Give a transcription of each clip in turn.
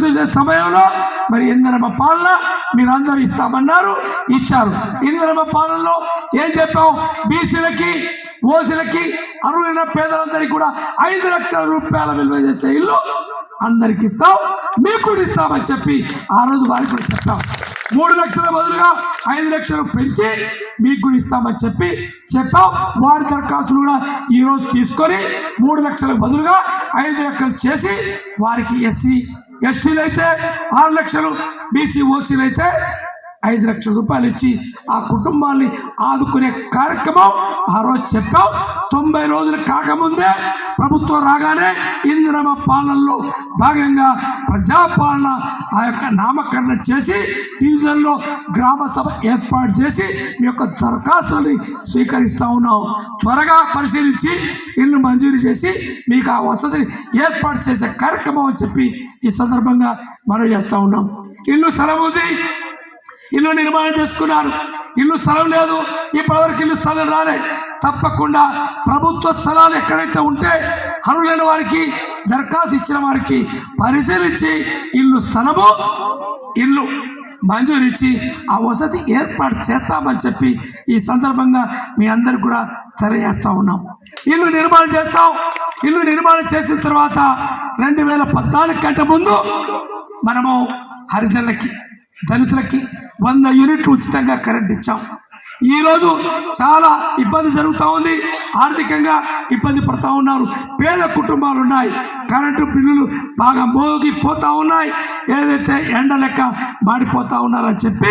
చూసే సమయంలో మరి ఇంధనమ పాలన మీరందరూ ఇస్తామన్నారు ఇచ్చారు. ఇంధనమ పాలనలో ఏం చెప్పాం బీసీలకి ఓసీలకి అర్హులైన పేదలందరికీ కూడా ఐదు లక్షల రూపాయల విలువ చేసే ఇల్లు అందరికి ఇస్తాం మీకు కూడా ఇస్తామని చెప్పి ఆ రోజు వారికి కూడా చెప్పాం. మూడు లక్షల బదులుగా ఐదు లక్షలు పెంచి మీకు కూడా ఇస్తామని చెప్పి చెప్పాం. వారి దరఖాస్తులు కూడా ఈరోజు తీసుకొని మూడు లక్షలకు బదులుగా ఐదు లక్షలు చేసి వారికి ఎస్సీ ఎస్టీలు అయితే ఆరు లక్షలు బీసీ ఓసీలు అయితే ఐదు లక్షల రూపాయలు ఇచ్చి ఆ కుటుంబాన్ని ఆదుకునే కార్యక్రమం ఆ రోజు చెప్పాం. తొంభై రోజులు కాకముందే ప్రభుత్వం రాగానే ఇందిరమ పాలనలో భాగంగా ప్రజాపాలన ఆ యొక్క నామకరణ చేసి డివిజన్లో గ్రామ సభ ఏర్పాటు చేసి మీ యొక్క దరఖాస్తుని స్వీకరిస్తూ ఉన్నాం. త్వరగా పరిశీలించి ఇల్లు మంజూరు చేసి మీకు ఆ వసతిని ఏర్పాటు చేసే కార్యక్రమం అని చెప్పి ఈ సందర్భంగా మనం చేస్తూ ఉన్నాం. ఇల్లు సెలవుది ఇల్లు నిర్మాణం చేసుకున్నారు. ఇల్లు స్థలం లేదు. ఇప్పటివరకు ఇల్లు స్థలం రాలే. తప్పకుండా ప్రభుత్వ స్థలాలు ఎక్కడైతే ఉంటే అర్హులైన వారికి దరఖాస్తు ఇచ్చిన వారికి పరిశీలించి ఇల్లు స్థలము ఇల్లు మంజూరు ఇచ్చి ఆ వసతి ఏర్పాటు చేస్తామని చెప్పి ఈ సందర్భంగా మీ అందరికి కూడా తెలియజేస్తా ఉన్నాం. ఇల్లు నిర్మాణం చేస్తాం. ఇల్లు నిర్మాణం చేసిన తర్వాత రెండు వేల పద్నాలుగు కంటే ముందు మనము హరిజనులకి దళితులకి వంద యూనిట్లు ఉచితంగా కరెంట్ ఇచ్చాం. ఈరోజు చాలా ఇబ్బంది జరుగుతూ ఉంది. ఆర్థికంగా ఇబ్బంది పడుతూ ఉన్నారు. పేద కుటుంబాలు ఉన్నాయి. కరెంటు బిల్లులు బాగా మోగిపోతూ ఉన్నాయి. ఏదైతే ఎండ లెక్క మాడిపోతూ ఉన్నారని చెప్పి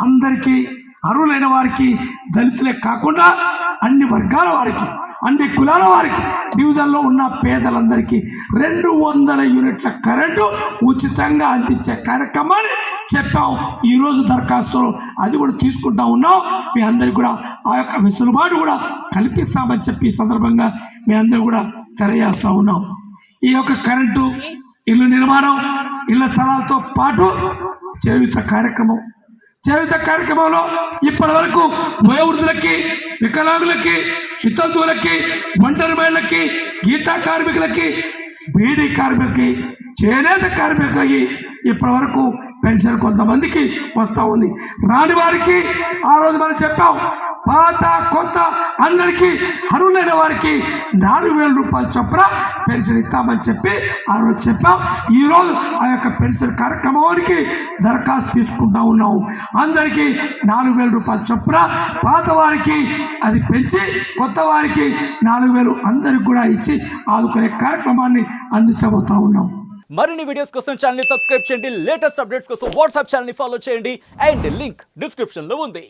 అందరికీ అర్హులైన వారికి దళితులే కాకుండా అన్ని వర్గాల వారికి అన్ని కులాల వారికి డివిజన్లో ఉన్న పేదలందరికీ రెండు వందల యూనిట్ల కరెంటు ఉచితంగా అందించే కార్యక్రమాన్ని చెప్పాం ఈరోజు దరఖాస్తులు అది కూడా తీసుకుంటా ఉన్నాం మీ అందరికీ కూడా ఆ యొక్క వెసులుబాటు కూడా కల్పిస్తామని చెప్పి ఈ సందర్భంగా మీ అందరూ కూడా తెలియజేస్తూ ఉన్నాం ఈ యొక్క కరెంటు ఇల్లు నిర్మాణం ఇళ్ళ స్థలాలతో పాటు చేయుత కార్యక్రమం. చేయుత కార్యక్రమంలో ఇప్పటి వరకు వయోవృద్ధులకి వికలాంగులకి వితంతువులకి ఒంటరి మహిళలకి గీతా కార్మికులకి బీడీ కార్మికులకి చేనేత కార్మికులకి ఇప్పటి వరకు పెన్షన్ కొంతమందికి వస్తూ ఉంది. రాని వారికి ఆ రోజు మనం చెప్పాం పాత కొత్త అందరికీ అరువులైన వారికి నాలుగు వేల రూపాయల చొప్పున పెన్షన్ ఇస్తామని చెప్పి ఆ రోజు చెప్పాం. ఈరోజు ఆ యొక్క పెన్షన్ కార్యక్రమానికి దరఖాస్తు తీసుకుంటా ఉన్నాం. అందరికీ నాలుగు వేల రూపాయల చొప్పున పాత వారికి అది పెంచి కొత్త వారికి నాలుగు వేలు అందరికి కూడా ఇచ్చి ఆదుకునే కార్యక్రమాన్ని అందించబోతా ఉన్నాం. మరిన్ని వీడియోస్ కోసం ఛానల్ సబ్స్క్రైబ్ చేయండి. లేటెస్ట్ అప్డేట్స్ కోసం వాట్సాప్ ఛానల్ని ఫాలో చేయండి అండ్ లింక్ డిస్క్రిప్షన్లో ఉంది.